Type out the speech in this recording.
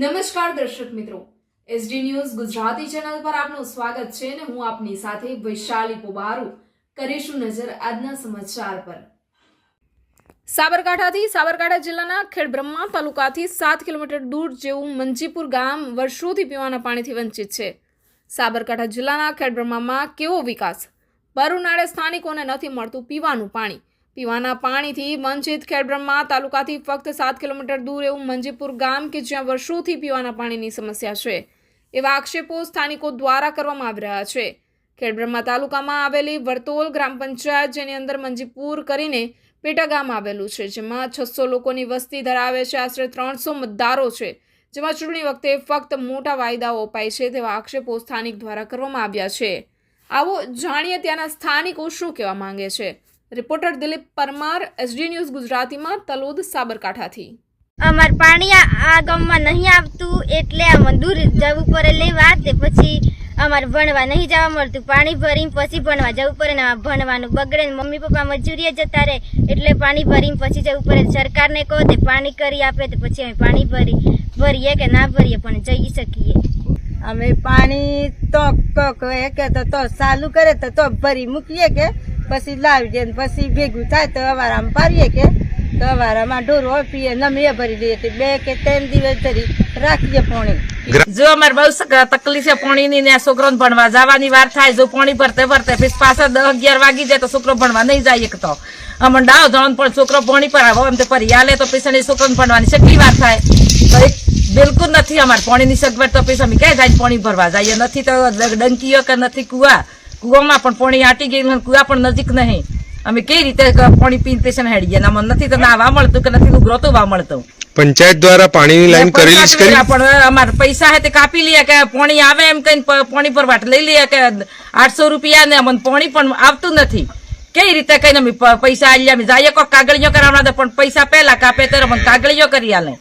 નમસ્કાર દર્શક મિત્રો. એસડી ન્યૂઝ ગુજરાતી ચેનલ પર આપનું સ્વાગત છે અને હું આપની સાથે વૈશાલી પોબારુ કરીશું નજર આજના સમાચાર પર. સાબરકાંઠાથી સાબરકાંઠા જિલ્લાના ખેડબ્રહ્મા તાલુકાથી સાત કિલોમીટર દૂર જેવું મંજીપુર ગામ વર્ષોથી પીવાના પાણીથી વંચિત છે. સાબરકાંઠા જિલ્લાના ખેડબ્રહ્મામાં કેવો વિકાસ? પર ઉનાળે સ્થાનિકોને નથી મળતું પીવાનું પાણી. પીવાના પાણીથી વંચિત ખેડબ્રહ્મા તાલુકાથી ફક્ત સાત કિલોમીટર દૂર એવું મંજીપુર ગામ કે જ્યાં વર્ષોથી પીવાના પાણીની સમસ્યા છે. એવા આક્ષેપો સ્થાનિકો દ્વારા કરવામાં આવી રહ્યા છે. ખેડબ્રહ્મા તાલુકામાં આવેલી વર્તોલ ગ્રામ પંચાયત, જેની અંદર મંજીપુર કરીને પેટા ગામ આવેલું છે, જેમાં છસો લોકોની વસ્તી ધરાવે છે. આશરે ત્રણસો મતદારો છે, જેમાં ચૂંટણી વખતે ફક્ત મોટા વાયદાઓ અપાય છે તેવા આક્ષેપો સ્થાનિક દ્વારા કરવામાં આવ્યા છે. આવો જાણીએ ત્યાંના સ્થાનિકો શું કહેવા માંગે છે. Reporter Dilip Parmar SD news ગુજરાતીમાં તલોદ સાબરકાંઠાથી. અમાર પાણી આ ગામમાં નહીં આવતું એટલે આમાં દૂર જવું પડે લેવા તે પછી અમારે ભણવા નહીં જવા મળતું. પાણી ભરીને પછી ભણવા જવું પડે ને આ ભણવાનું બગડે ને મમ્મી પપ્પા મજૂરીએ જતા રહે એટલે પાણી ભરીને પછી જવું પડે. સરકારને કહો તે પાણી કરી આપે તો પછી અમે પાણી ભરી ભરીએ કે ના ભરીએ પણ જઈ શકીએ. અમે પાણી તો કે તો તો ચાલુ કરે તો તો ભરી મૂકીએ કે પછી લાવી દે ને પછી ભેગું થાય તો અમારામાં પારીએ કે તો અમારામાં ઢોરો પીએ નમીએ ભરી દઈએ તો બે કે ત્રણ દિવસ ધરી રાખીએ પાણી. જો અમારે બહુ તકલીફ છે પોણીની ને છોકરો ભણવા જવાની વાર થાય જો પાણી ભરતે ભરતે પછી પાછા દસ અગિયાર વાગી જાય તો છોકરો ભણવા નહીં જાય એક તો. અમને ડાવ જવાનું પણ છોકરો પાણી પર આવો એમ તો ફરી હાલે તો પછી છોકરો ભણવાની કેટલી વાર થાય? તો એક બિલકુલ નથી અમારે પાણીની સગવડ તો પૈસા અમે ક્યાં જાય પાણી ભરવા જઈએ? નથી તો ડંકીઓ કે નથી કુવા? કુવામાં પણ પાણી આટી ગયેલું કુવા પણ નજીક નહીં. અમે કઈ રીતે પાણી પીને પેશન હેડી ગયા? અમને નથી તો નાવા મળતું કે નથી ઉઘરો વા મળતું પંચાયત દ્વારા પાણીની લાઈન કરેલી પણ અમારે પૈસા હે તે કાપી લઈએ કે પાણી આવે એમ કઈ પાણી પર વાટ લઈ લઈએ કે આઠસો રૂપિયા ને અમને પાણી પણ આવતું નથી. કઈ રીતે કઈ અમે પૈસા આલ્યા? અમે જઈએ કોઈ કાગળિયો કરાવના પણ પૈસા પહેલા કાપે ત્યારે અમને કાગળિયો કરી આલે.